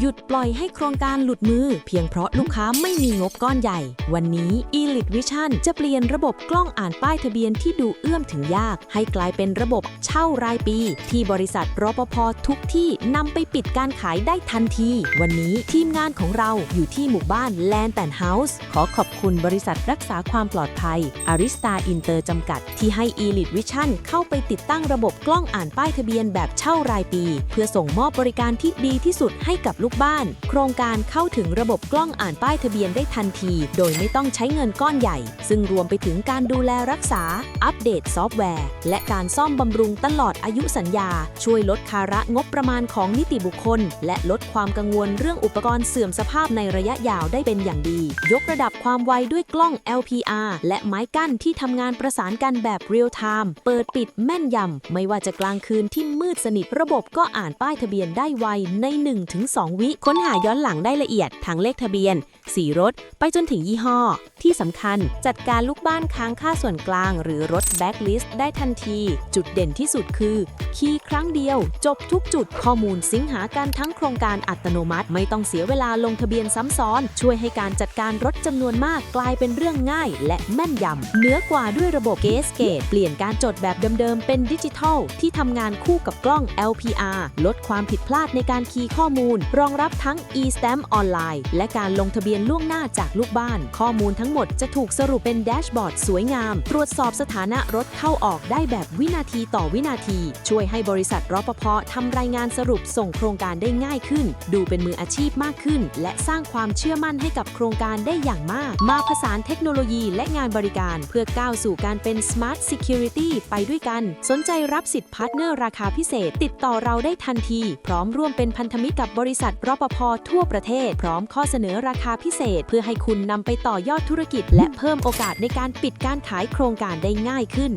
หยุดปล่อยให้โครงการหลุดมือ เพียงเพราะลูกค้าไม่มีงบก้อนใหญ่ วันนี้ Elite Vision จะเปลี่ยนระบบกล้องอ่านป้ายทะเบียนที่ดูเอื้อมถึงยาก ให้กลายเป็นระบบเช่ารายปี ที่บริษัทรปภทุกที่นำไปปิดการขายได้ทันที วันนี้ทีมงานของเราอยู่ที่หมู่บ้าน Land and House ขอขอบคุณบริษัทรักษาความปลอดภัย Arista Inter จำกัด ที่ให้ Elite Vision เข้าไปติดตั้งระบบกล้องอ่านป้ายทะเบียนแบบเช่ารายปี เพื่อส่งมอบบริการที่ดีที่สุดให้กับลูกบ้าน โครงการเข้าถึงระบบกล้องอ่านป้ายทะเบียนได้ทันที โดยไม่ต้องใช้เงินก้อนใหญ่ ซึ่งรวมไปถึงการดูแลรักษา อัปเดตซอฟต์แวร์ และการซ่อมบำรุงตลอดอายุสัญญา ช่วยลดภาระงบประมาณของนิติบุคคล และลดความกังวลเรื่องอุปกรณ์เสื่อมสภาพในระยะยาวได้เป็นอย่างดี ยกระดับความไวด้วยกล้อง LPR และไม้กั้นที่ทำงานประสานกันแบบเรียลไทม์เปิดปิดแม่นยำไม่ว่าจะกลางคืนที่มืดสนิทระบบก็อ่านป้ายทะเบียนได้ไวใน 1-2วิ ค้นหาย้อนหลังได้ละเอียดทั้งเลขทะเบียน สีรถ ไปจนถึงยี่ห้อ ที่สำคัญจัดการลูกบ้านค้างค่าส่วนกลาง หรือรถแบ็กลิสต์ได้ทันที จุดเด่นที่สุดคือ คีย์ครั้งเดียว จบทุกจุดข้อมูลสิงหาการทั้งโครงการอัตโนมัติ ไม่ต้องเสียเวลาลงทะเบียนซ้ำซ้อน ช่วยให้การจัดการรถจำนวนมากกลายเป็นเรื่องง่าย และแม่นยำเหนือกว่าด้วยระบบเกสเกตเปลี่ยนการจดแบบเดิมๆเป็นดิจิทัลที่ทำงานคู่กับกล้อง LPR ลดความผิดพลาดในการคีย์ข้อมูลรองรับทั้ง e-stamp ออนไลน์ และการลงทะเบียนล่วงหน้าจากลูกบ้าน ข้อมูลทั้งหมดจะถูกสรุปเป็นแดชบอร์ดสวยงาม ตรวจสอบสถานะรถเข้าออกได้แบบวินาทีต่อวินาที ช่วยให้บริษัทรปภทำรายงานสรุปส่งโครงการได้ง่ายขึ้น ดูเป็นมืออาชีพมากขึ้น และสร้างความเชื่อมั่นให้กับโครงการได้อย่างมาก มาผสานเทคโนโลยีและงานบริการ เพื่อก้าวสู่การเป็น Smart Security ไปด้วยกัน สนใจรับสิทธิ์พาร์ทเนอร์ราคาพิเศษ ติดต่อเราได้ทันที พร้อมร่วมเป็นพันธมิตรกับบริษัทรปภทั่วประเทศ พร้อมข้อเสนอราคาพิเศษ เพื่อให้คุณนำไปต่อยอดธุรกิจ และเพิ่มโอกาสในการปิดการขายโครงการได้ง่ายขึ้น